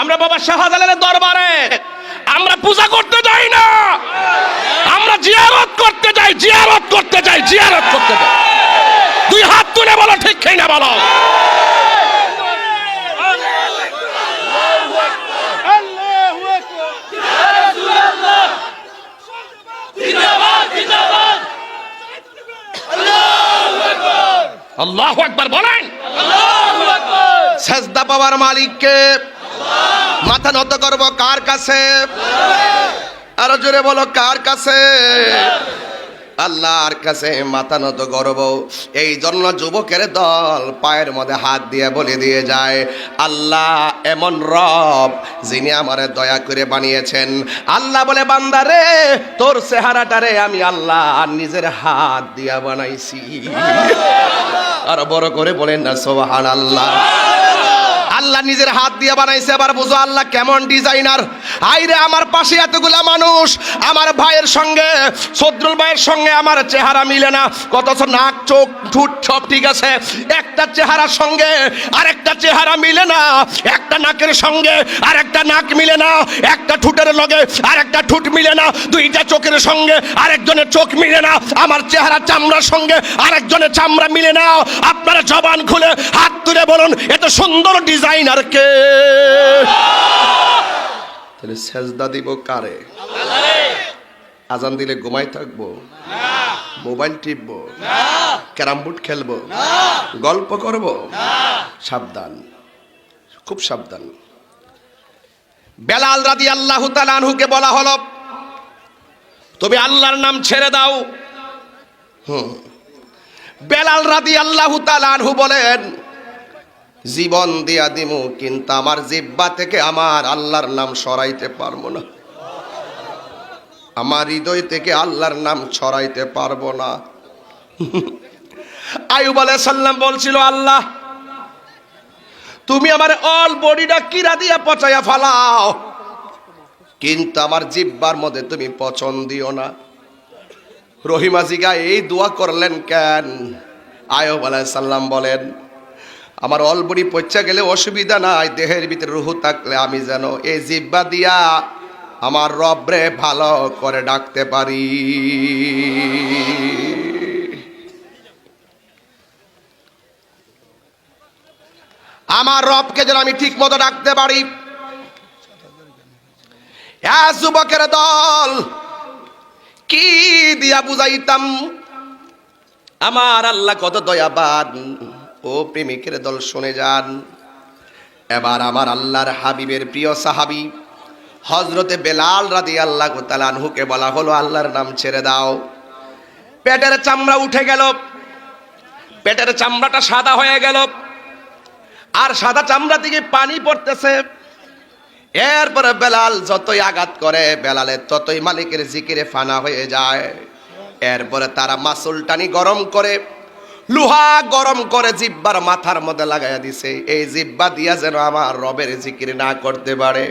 আমরা বাবা শাহজালালের দরবারে। আমরা পূজা করতে যাই না। আমরা জিয়ারত করতে যাই জিয়ারত করতে যাই জিয়ারত করতে যাই। দুই হাত তুলে বলো ঠিক খেয়ে না বলো? আল্লাহ একবার বলেন। সেজদা পাওয়ার মালিককে মাথা নত করব, কার কাছে? আরও জোরে বলো, কার কাছে? আল্লাহর কাছে মাথা নত করব। এই জন্য যুবকের দল পায়ের মধ্যে হাত দিয়ে বলে দিয়ে যায়, আল্লাহ এমন রব যিনি আমারে দয়া করে বানিয়েছেন। আল্লাহ বলে বান্দারে তোর চেহারাটারে আমি আল্লাহ নিজের হাত দিয়া বানাইছি। আর বড় করে বলেন না সোহান আল্লাহ আল্লাহ নিজের হাত দিয়ে বানাইছে, এবার বুঝো আল্লাহ কেমন ডিজাইনার। আইরে, আমার পাশে এতগুলা মানুষ, আমার ভাইয়ের সঙ্গে, সদ্রুল ভাইয়ের সঙ্গে আমার চেহারা মিলে না। কতছ নাক, চোখ, ঠুট সব ঠিক আছে। একটা চেহারার সঙ্গে আরেকটা চেহারা মিলে না। একটা নাকের সঙ্গে আরেকটা নাক মিলে না। একটা ঠুটের লগে আরেকটা ঠুট মিলে না। দুইটা চোখের সঙ্গে আরেকজনের চোখ মিলে না। আমার চেহারা চামড়ার সঙ্গে আরেকজনের চামড়া মিলে না। আপনারা জবান খুলে হাত তুলে বলুন, এত সুন্দর ডিজাইনার কে? তাহলে সেজদা দিব কারে? আজান দিলে ঘুমাই থাকব? মোবাইল টিপবো? ক্যারাম বোর্ড খেলব? গল্প করব? সাবধান। খুব সাবধান। বেলাল রাদি আল্লাহ তালানহুকে বলা হলো, তুমি আল্লাহর নাম ছেড়ে দাও। হুম। বেলাল রাদি আল্লাহ তালানহু বলেন জীবন দিয়া দিমু, কিন্তু আমার জিব্বা থেকে আমার আল্লাহর নাম সরাইতে পারব না। আমার হৃদয় থেকে আল্লাহর নাম ছড়াইতে পারব না। আয়ুব সাল্লাম বলছিল, আল্লাহ, তুমি আমার অল বডিটা কিরা দিয়া পচাইয়া ফালাও। কিন্তু আমার জিব্বার মধ্যে তুমি পছন্দ দিও না। রহিমাজিগা এই দোয়া করলেন কেন? আয়ুব আলাইহিস সাল্লাম বলেন আমার অলবড়ি পচা গেলে অসুবিধা নাই, দেহের ভিতরে রুহু থাকলে আমি যেন এই জিব্বা দিয়া আমার রবরে ভালো করে ডাকতে পারি। আমার রবকে যেন আমি ঠিক মতো ডাকতে পারি। যুবকের দল, কি দিয়া বুঝাইতাম? আমার আল্লাহ কত দয়াবান। ও প্রেমিকের দল শুনে যান। এবার আমার আল্লাহর হাবিবের প্রিয় সাহাবি হজরতে বেলাল রাদি আল্লাহ তালানহুকে বলা হলো, আল্লাহর নাম ছেড়ে দাও। পেটের চামড়া উঠে গেল। পেটের চামড়াটা সাদা হয়ে গেল। আর সাদা চামড়া থেকে পানি পড়তেছে। এরপরে বেলাল যতই আঘাত করে বেলালে ততই মালিকের জিকিরে ফানা হয়ে যায়। এরপরে তারা মাসুল টানি গরম করে। লোহা গরম করে জিব্বার মাথার মধ্যে লাগাইয়া দিছে। এই জিব্বা দিয়া যেন আমার রবের জিকির না করতে পারে।